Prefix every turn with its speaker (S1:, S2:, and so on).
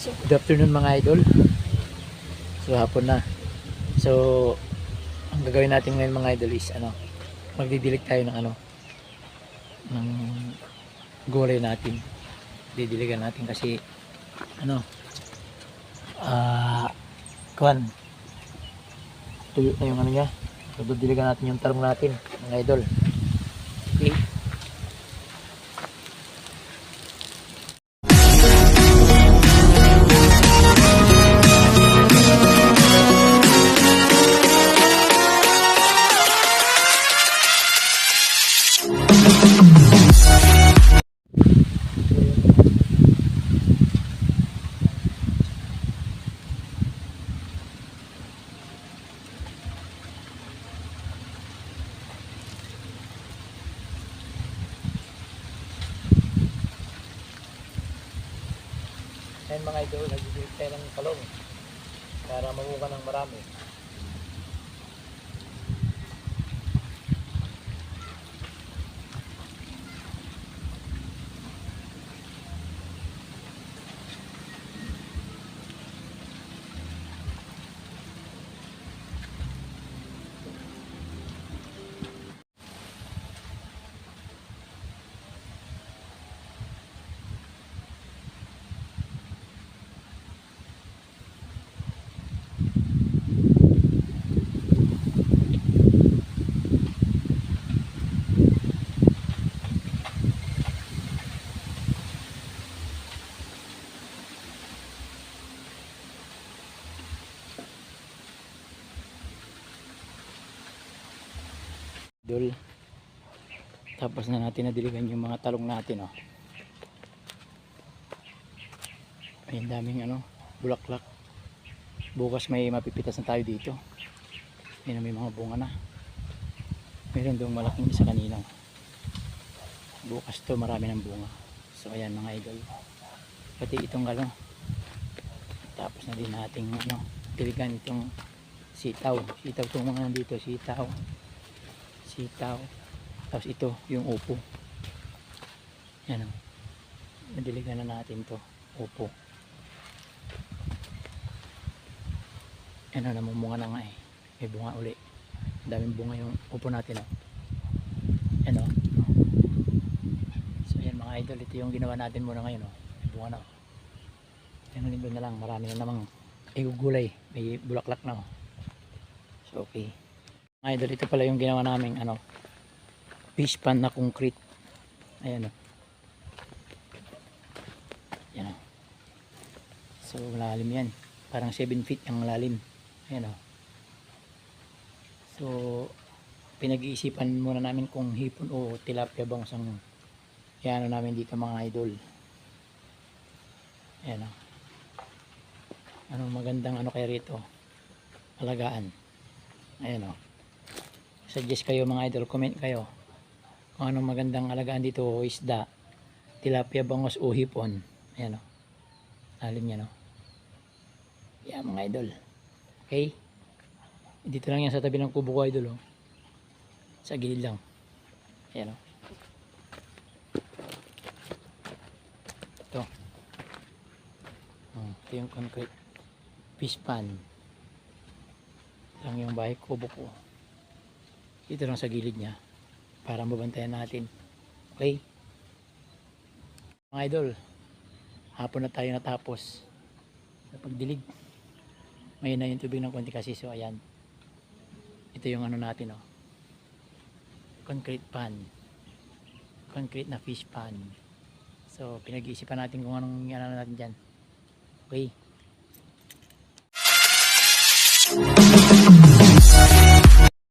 S1: Good afternoon mga idol. So, hapon na. So, ang gagawin natin ngayon mga idol is ano, magdidilig tayo ng ano, ng gulay natin. Didiligan natin kasi ano, ah, kuan, tuyo na yung ano niya. So, didiligan natin yung tarong natin mga idol. Ayan mga idol, tayo ng talong para mamuka ng marami. Idol. Tapos na natin nadiligan yung mga talong natin, oh. Ayun daming ano, bulaklak. Bukas may mapipitas na tayo dito. Ayun may mga bunga na. Meron doong malaking isa kanina. Bukas to marami ng bunga. So ayan mga idol. Pati itong ano. Tapos na din nating ano, diligan itong sitaw. Sitaw itong mga nandito, sitaw sitaw. Tapos ito yung upo. Yan o. Nadiligan na natin to. Upo. Yan o namumunga na nga eh. May bunga uli. Daming bunga yung upo natin o. Yan o. So yan mga idol ito yung ginawa natin muna ngayon o. May bunga na o. Yan linggo na lang. Marami na namang igugulay may bulaklak na o. So okay mga idol, ito pala yung ginawa naming ano, fish pan na concrete. Ayan o. Ayan o. So, malalim yan. Parang 7 feet ang lalim. Ayan o. So, pinag-iisipan muna namin kung hipon o tilapia bang sang yan namin dito mga idol. Ayan o. Anong magandang ano kaya rito? Alagaan. Ayan o suggest kayo mga idol, comment kayo kung anong magandang alagaan dito o isda, tilapia, bangos o hipon. Ayan o. Alim yan o. Yan mga idol. Okay? Dito lang yan sa tabi ng kubo ko idol o. Sa gilid lang. Ayan o. Ito. Oh, ito yung concrete fish pan. Lang yung bahay kubo ko dito lang sa gilid niya para mabantayan natin. Okay? Mga idol hapon na tayo natapos sa pagdilig. May na yung tubig ng konti kasi so ayan. Ito yung ano natin oh. Concrete pan. Concrete na fish pan. So pinag-iisipan natin kung anong ano natin dyan. Okay? Thank you.